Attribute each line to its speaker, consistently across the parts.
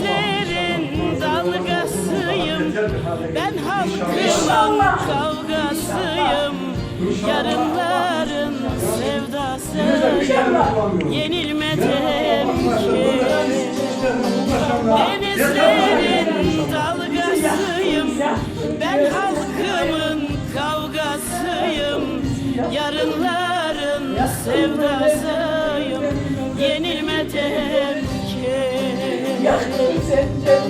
Speaker 1: Denizlerin dalgasıyım. Ben halkımın kavgasıyım. Yarınların sevdasıyım Yenilmedim ki. Denizlerin dalgasıyım. Ben halkımın kavgasıyım. Yarınların sevdasıyım
Speaker 2: Sen
Speaker 1: cennet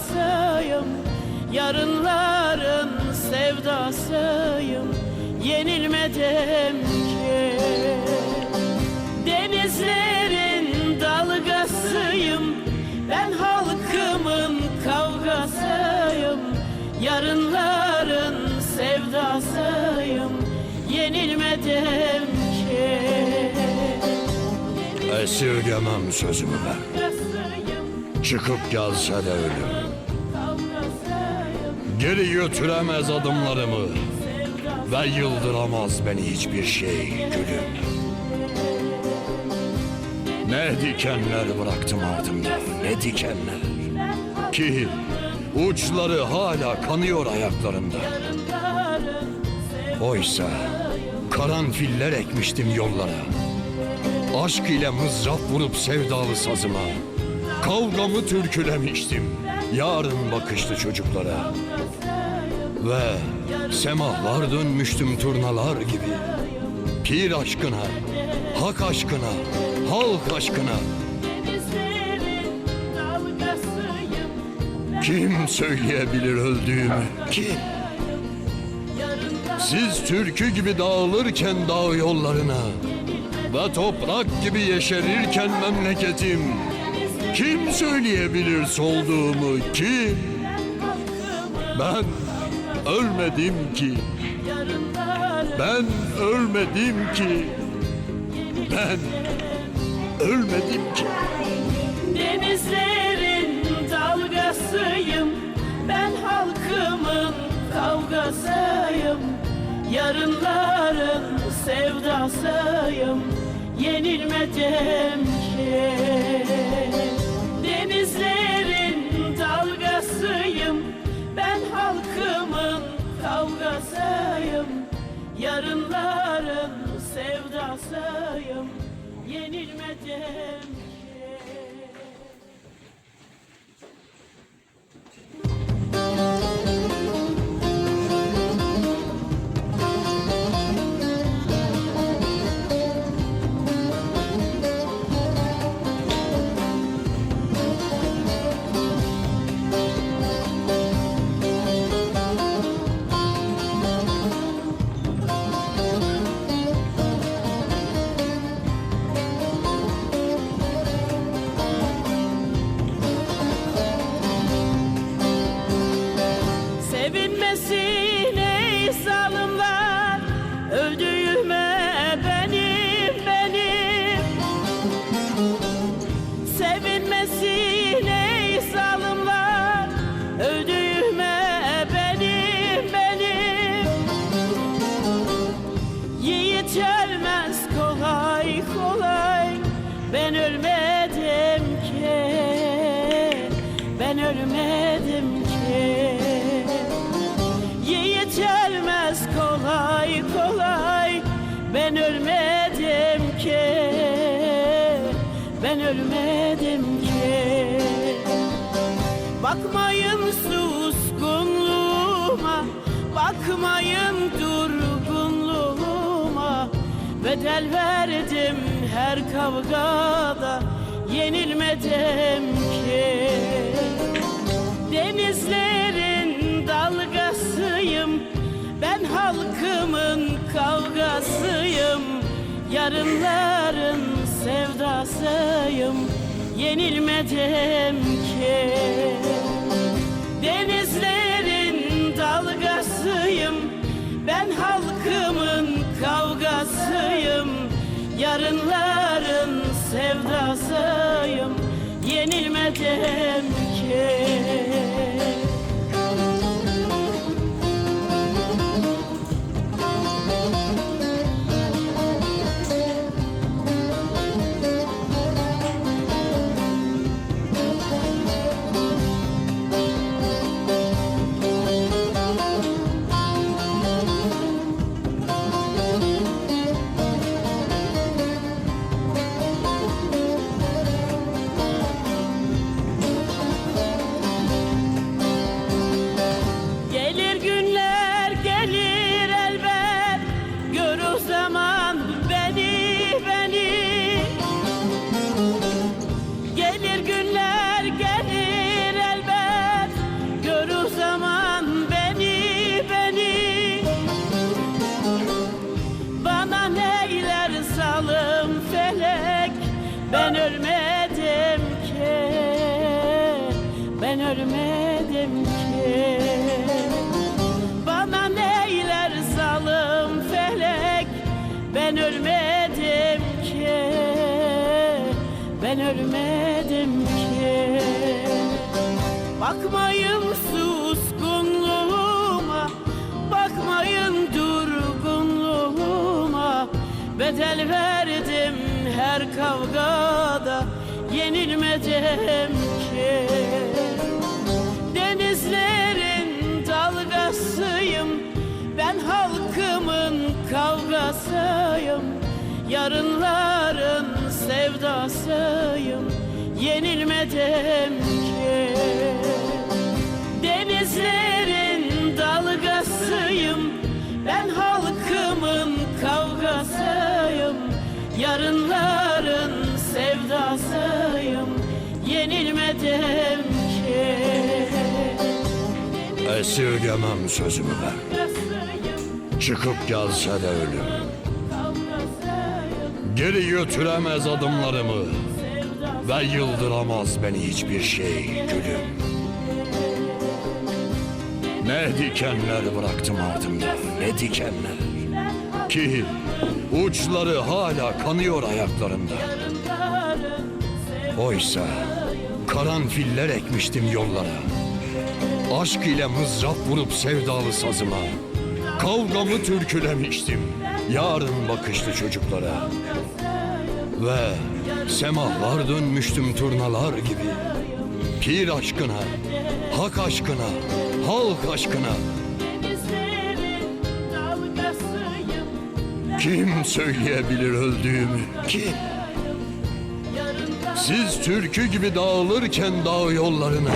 Speaker 1: kavgasıyım Yarınların sevdasıyım. Yenilmedim ki. Denizlerin dalgasıyım. Ben halkımın kavgasıyım. Yarınların sevdasıyım. Yenilmedim ki.
Speaker 3: Esirgemem sözümü ben. Çıkıp gelse de ölüm. Geri götüremez adımlarımı. Ve yıldıramaz beni hiçbir şey gülüm. Ne dikenler bıraktım ardımda, ne dikenler. Ki uçları hala kanıyor ayaklarımda. Oysa karanfiller ekmiştim yollara. Aşk ile mızrap vurup sevdalı sazıma. Kavgamı türkülemiştim. Yarın bakışlı çocuklara. Ve semahlar dönmüştüm turnalar gibi. Pir aşkına, hak aşkına, halk aşkına. Kim söyleyebilir öldüğümü? Kim? Siz türkü gibi dağılırken dağ yollarına ve toprak gibi yeşerirken memleketim kim söyleyebilir solduğumu kim? Ben ölmedim ki. Ben ölmedim ki. Ben ölmedim ki.
Speaker 1: Denizlerin dalgasıyım Ben halkımın kavgasıyım Yarınların sevdasıyım yenilmedim ki Yarınların sevdasıyım. Yenilmedim Sevinmesine zalimler? Öldüğüme benim benim Yiğit ölmez kolay kolay. Ben ölmedim ki. Ben ölmedim ki. Yiğit ölmez kolay kolay. Ben ölmedim ki. Ben ölmedim Bakmayın suskunluğuma Bakmayın durgunluğuma. Bedel verdim her kavgada Yenilmedim ki. Denizlerin dalgasıyım Ben halkımın kavgasıyım. Yarınların sevdasıyım Yenilmedim Yarınların sevdasıyım. Yenilmedim ki Ben ölmedim ki. Bakmayın suskunluğuma Bakmayın durgunluğuma. Bedel verdim her kavgada Yenilmedim ki. Denizlerin dalgasıyım Ben halkımın kavgasıyım. Yarınların sevdasıyım Yenilmedim ki Denizlerin dalgasıyım Ben halkımın kavgasıyım Yarınların sevdasıyım Yenilmedim ki
Speaker 3: Esirgemem sözümü.
Speaker 1: Kavgasıyım,
Speaker 3: Çıkıp gelse de ölüm. Geri götüremez adımlarımı. Ve yıldıramaz beni hiçbir şey gülüm. Ne dikenler bıraktım ardımda, ne dikenler. Ki uçları hala kanıyor ayaklarımda. Oysa karanfiller ekmiştim yollara. Aşk ile mızrap vurup sevdalı sazıma. Kavgamı türkülemiştim yarın bakışlı çocuklara. Ve semahlar dönmüştüm turnalar gibi. Pir aşkına, hak aşkına, halk aşkına. Kim söyleyebilir öldüğümü? Kim? Siz türkü gibi dağılırken dağ yollarına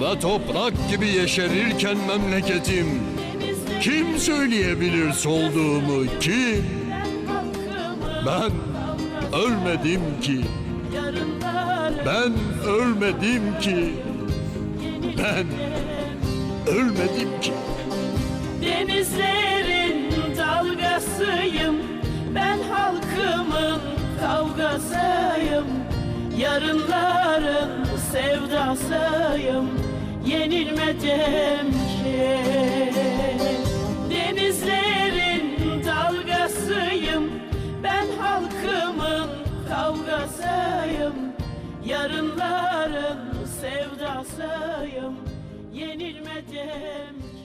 Speaker 3: ve toprak gibi yeşerirken memleketim kim söyleyebilir solduğumu kim? Ben ölmedim ki. Ben ölmedim ki. Ben ölmedim ki.
Speaker 1: Denizlerin dalgasıyım. Ben halkımın kavgasıyım. Yarınların sevdasıyım. Yenilmedim ki Yarınların sevdasıyım Yenilmedim